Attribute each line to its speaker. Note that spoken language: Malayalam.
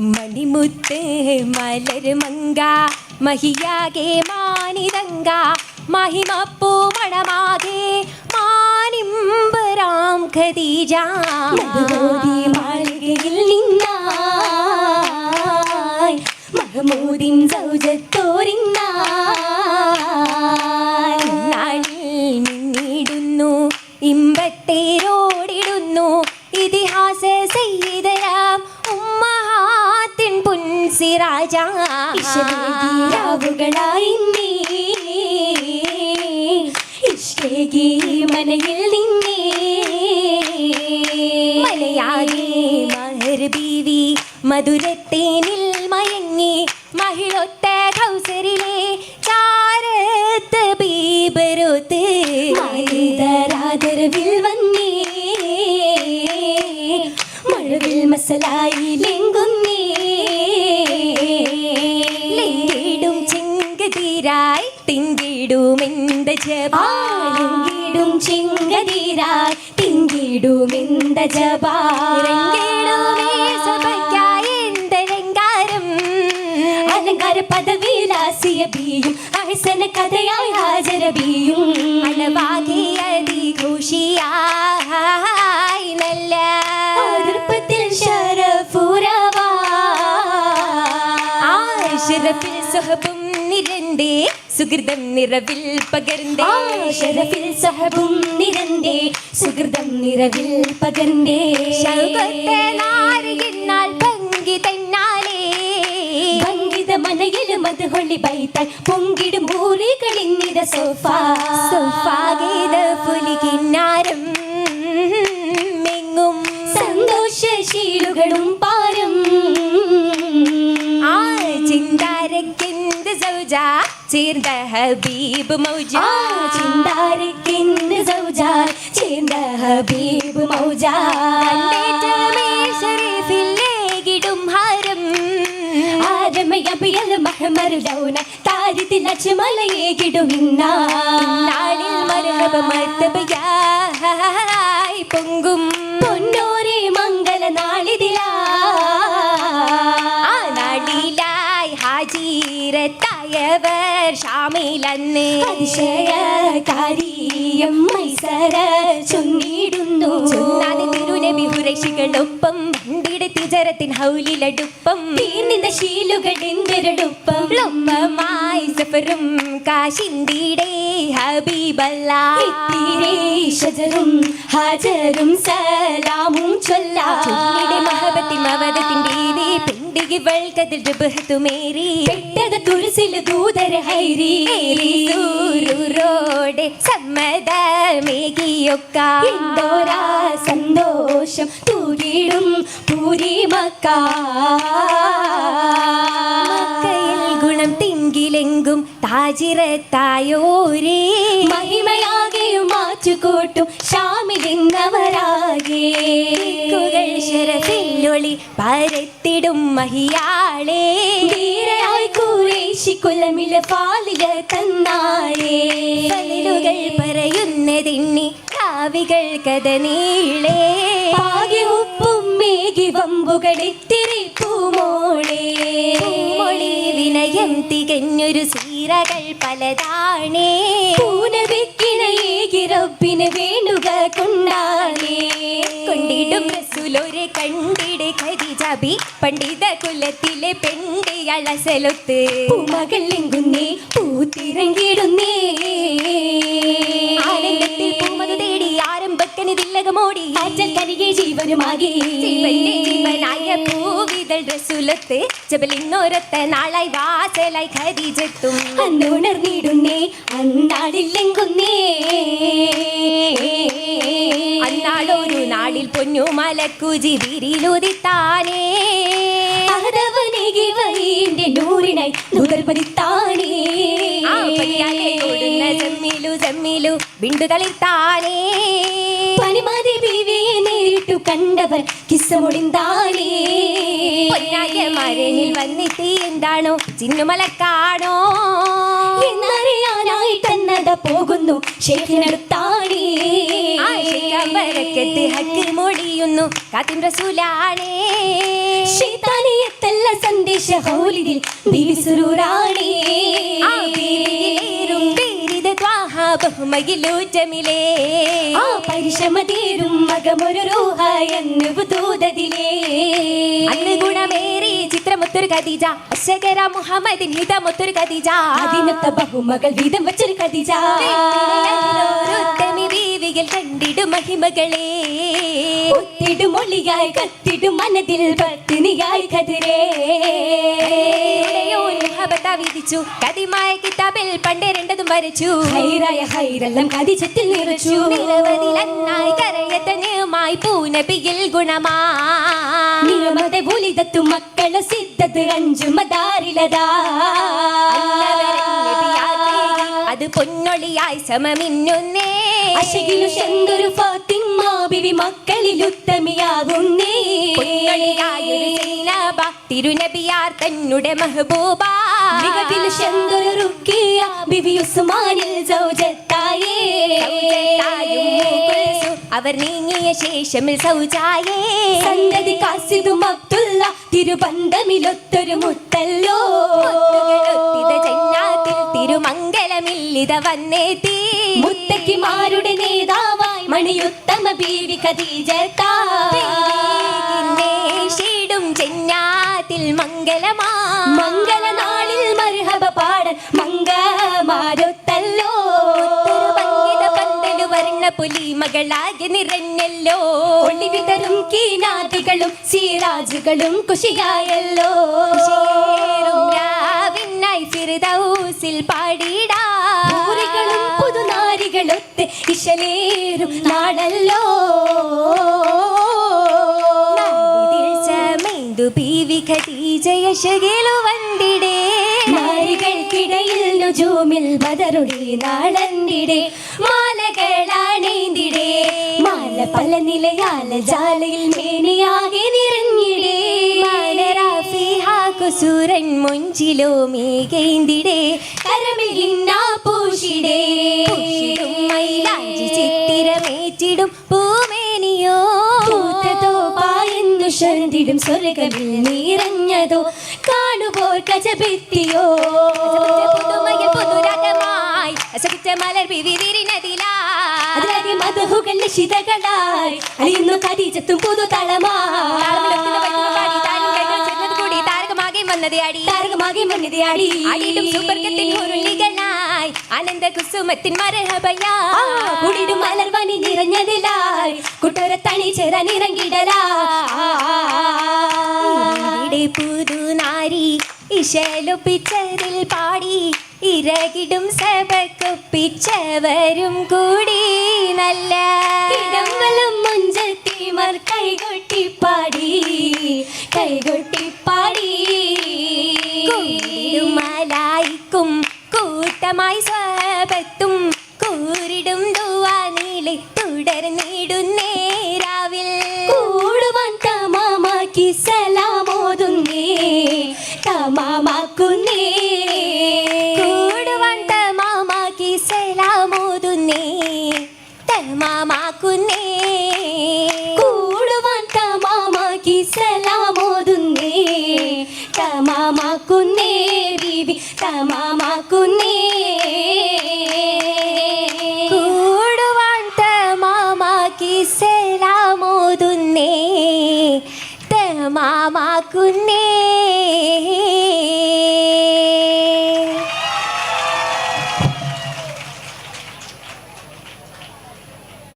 Speaker 1: മണിമുത്ത് മലരുമങ്ക മഹിയാകെ മാനിതങ്ക മഹിമപ്പൂ മണമാകെ മാനിമ്പരാം ഖദീജ പുൻസിറാജ
Speaker 2: ഇശലേകിരാവുകളായി നീ ഇഷ്ടേകി മനയിൽ നിന്നേ.
Speaker 1: മധുരത്തേനിൽ മയങ്ങി. മഹിളൊത്ത കൗസരിലെ ചാരത്ത് ബീബരുത്ത്.
Speaker 2: മാലിതരാദരവിൽ വന്നേ. മഴവിൽ മസലായി ലെങ്കുന്നേ
Speaker 1: ചിങ്കതീരായി തിങ്കിടുമെന്ത ജപാ
Speaker 2: ആലെങ്കിടും തിങ്കിടുമെന്ത പദവിലാസിയ ബിയും അഹസന കഥയായി ഹാജര
Speaker 1: സുഹൃതം നിറവിൽ പകർന്നേ
Speaker 2: ആശരഫിൽ സഹബും നിരന്തേ സുഹൃതം നിറവിൽ പകർന്നേ
Speaker 1: ശൗകത്തെ നാരികിന്നാൽ പങ്കി തന്നാലേ
Speaker 2: ഭംഗിത മനയിലും അത് ഹൊള്ളി ബൈത്താൻ പൊങ്കിടും മൂറികളിന്നിത സോഫ
Speaker 1: സുഫാഗീത പുലികിന്നാരം മെങ്ങും
Speaker 2: സന്തോഷശീലുകളും
Speaker 1: ചേർந்த ഹബീബ് മൗജ.
Speaker 2: ചിന്താരക്കെന്ന് സൗജ. ചേർന്ന ഹബീബ് മൗജ.
Speaker 1: ഷരീഫില്ലേകിടും ഹാരം.
Speaker 2: ആരമയബിയൽ മഹമരുദൗന താരിത്തിൽ അച്ചുമലയേകിടുമിന്ന
Speaker 1: നാളിൽ മരഹബ മർത്തബയായി പൊങ്കും.
Speaker 2: പൊന്നോരെ മംഗല നാളിതിലാ.
Speaker 1: ആ നാടിലായി ഹാജീരത്തായവർ ഷാമിലന്ന്
Speaker 2: അതിശയകാരിയം മൈസര ചൊന്നിടുന്നു.
Speaker 1: ചൊന്നാതെ തിരുനബി ഹുരക്ഷികളൊപ്പം വണ്ടിയുടെ തിജരത്തിൻ ഹൗലിലടുപ്പം.
Speaker 2: തീർന്നിത ശീലുകൾ എന്തൊരടുപ്പം.
Speaker 1: ലൊമ്പമായി സഫറും കാശിന്തിയുടെ ഹബീബല്ല.
Speaker 2: ഹജറും ഷജറും ഹാജറും സലാമും ചൊല്ലാ.
Speaker 1: ചൊല്ലിടെ ജബഹത്തുമേറി
Speaker 2: പെട്ടത ദൂതര
Speaker 1: സമ്മതമേകിയൊക്ക.
Speaker 2: എന്തോരാ സന്തോഷം തൂരിടും പൂരി മക്ക.
Speaker 1: ഗുണം തിങ്കിലെങ്കും താജിറത്തായോരേ
Speaker 2: മഹിമയാകെയും മാറ്റുകൂട്ടും ഷാമിലിന്നവരാകെ
Speaker 1: ശരത്തിലൊളി പരത്തിടും മഹിയാളേ.
Speaker 2: ധീരയായി കൂറേശി കൊല്ലമില പാലില തന്നാളേ.
Speaker 1: പലിലുകൾ പറയുന്നതിന്നി കാവികൾ കഥ നീളേ
Speaker 2: ആകെ ഉപ്പും മേകി വമ്പുകളിത്തിരി
Speaker 1: മൊഴി വിനയം തികഞ്ഞൊരു സീരകൾ പലതാണേ.
Speaker 2: പൂന വെക്കിണ ഏകി റബ്ബിന് വേണുക കൊണ്ടാണേ.
Speaker 1: കൊണ്ടിടും റസൂലൊരു കണ്ടിട് ഖദീജബി പണ്ഡിത കുലത്തിലെ പെണ്ട് അളസലൊത്ത്.
Speaker 2: പൂമകൾ
Speaker 1: ലിങ്കുന്നേ തേടി ആരംഭക്കനിതില്ലകമോടി
Speaker 2: ആറ്റൽ കരികെ ജീവനുമാകെ.
Speaker 1: ജീവന്റെ ജീവനായ പൂവിതൾ റസൂലത്ത് ജബലിന്നോരത്ത നാളായി വാസലായി ഖദീജത്തും.
Speaker 2: അന്നുണർന്നിടുന്നേ അന്നാടില്ലെങ്കുന്നേ
Speaker 1: അന്നാളൊരു നാളിൽ പൊന്നു മലക്കുജി വിരിലുദിത്താനേ
Speaker 2: അഹദവനേകി വൈന്റെ നൂറിനായി നുകർപതിത്താനേ
Speaker 1: ആ പയ്യാലെ ഓടുന്ന ജമ്മിലു
Speaker 2: കണ്ടവർ കിസ്സമുടിന്താനേ?
Speaker 1: പൊന്നായ മരനിൽ വന്നിട്ട് എന്താണോ? ചിന്നുമലക്കാണോ
Speaker 2: എന്നറിയാനായി തന്നത പോകുന്നു ഷേഖിനടുത്താണേ
Speaker 1: ഹക്ക്
Speaker 2: സന്ദേശ
Speaker 1: ഹൗലിതിൽ ബഹുമയിലൂറ്റമിലേ
Speaker 2: ആ പരിശമതീരും മകമൊരു റൂഹ എന്ന് പുതൂതതിലേ
Speaker 1: അന്ന് ഗുണമേറി ചിത്രമുത്തൊരു ഖദീജ അശകര മുഹമ്മദിൻ ഹിതമുത്തൊരു ഖദീജ.
Speaker 2: അതിനൊത്ത ബഹുമകൾ വീതം വെച്ചൊരു കതിജ
Speaker 1: ബീവികൾ കണ്ടിടും മഹിമകളെ.
Speaker 2: ഒത്തിടുമൊളിയായി കത്തിടും മനതിൽ പത്തിനിയായി കതിരേ.
Speaker 1: വിധിച്ചു. കതിമായ കിതാബിൽ പണ്ട് രണ്ടതും വരച്ചു.
Speaker 2: ഹൈറായ ഹൈരെല്ലാം കതിച്ചത്തിൽ നിറച്ചു.
Speaker 1: നിരവധിലന്നായി കരയത്തനുമായി പൂനബിയിൽ ഗുണമാ.
Speaker 2: നിയമത പുലിതത്തു മക്കളെ സിദ്ധത്ത് അഞ്ചു മതാരിലതാ
Speaker 1: അത് പൊന്നൊളിയായി സമമിന്നുന്നേ
Speaker 2: അശകിലു ശങ്കരു ഫാത്തിമ ബിവി മക്കളിൽ ഉത്തമിയാകുന്നേ
Speaker 1: പൊന്നൊളിയായൊരു തിരുനബിയാർ തന്നുടെ മഹബൂബ.
Speaker 2: മികവിലു ശന്തൊരു റുക്കിയ ബിവി ഉസ്മാനിൽ സൗജത്തായേ.
Speaker 1: അവർ നീങ്ങിയ ശേഷമിൽ സൗജായേ.
Speaker 2: സന്തതി കാസിദും അബ്ദുള്ള തിരുബന്ധമിലൊത്തൊരു മുത്തല്ലോ.
Speaker 1: തിരുമംഗലമില്ലിത വന്നേത്തി
Speaker 2: മുത്തക്കിമാരുടെ നേതാവായി മണിയുത്തമ ബീവി ഖദീജത്താ. ിടും
Speaker 1: ജന്നാത്തിൽ മംഗലമാ.
Speaker 2: മംഗലനാളിൽ മർഹബ പാടൻ മംഗമാരുത്തല്ലോ.
Speaker 1: പുലി മകളാകെ നിറഞ്ഞല്ലോ.
Speaker 2: ഒളിവിതരും കീനാദികളും സീരാജുകളും കുശിയായല്ലോ.
Speaker 1: രാവിനായി ഫിർദൗസിൽ പാടിടാ
Speaker 2: ഇശലേറും നാടല്ലോ.
Speaker 1: സമേന്തു ബീവി ഖദീജയശകേലു വന്തിടേ
Speaker 2: നാരികൾക്കിടയിൽ മാല പല നിലയാല ജാലയിൽ ശരന്തിടും സ്വർഗമിൽ നിറഞ്ഞതോ? കാണുപോർ കജപെത്തിയോ?
Speaker 1: പുതുമയിൽ പുതുരാഗമായി അസപിച്ച മലർ വിവിതിരിനതിലാ
Speaker 2: അതിലാകെ മധുഹുകൾ നിശിതകളായി അലിയുന്നു കരീചത്തും
Speaker 1: വന്നതയാടി
Speaker 2: താരകമാകെ മുന്നിതയാടി
Speaker 1: അടിയിലും സൂപ്പർഗത്തിൻ ഉരുളികളായി ആനന്ദ കുസുമത്തിൻ മരഹബയാ
Speaker 2: കുടിടും മലർവനി നിറഞ്ഞതിലായി. കുട്ടര തണി
Speaker 1: ഇവിടെ പുതുനാരി ഇശലൊപ്പിച്ചതിൽ പാടി. ഇരകിടും സഭക്കൊപ്പിച്ചവരും കൂടി നല്ല.
Speaker 2: ഇടംവലം മുഞ്ചത്തിമാർ കൈകൊട്ടിപ്പാടി. കൈകൊട്ടിപ്പാടി.
Speaker 1: കൂടിടും é mais. മാമാക്കുന്നേ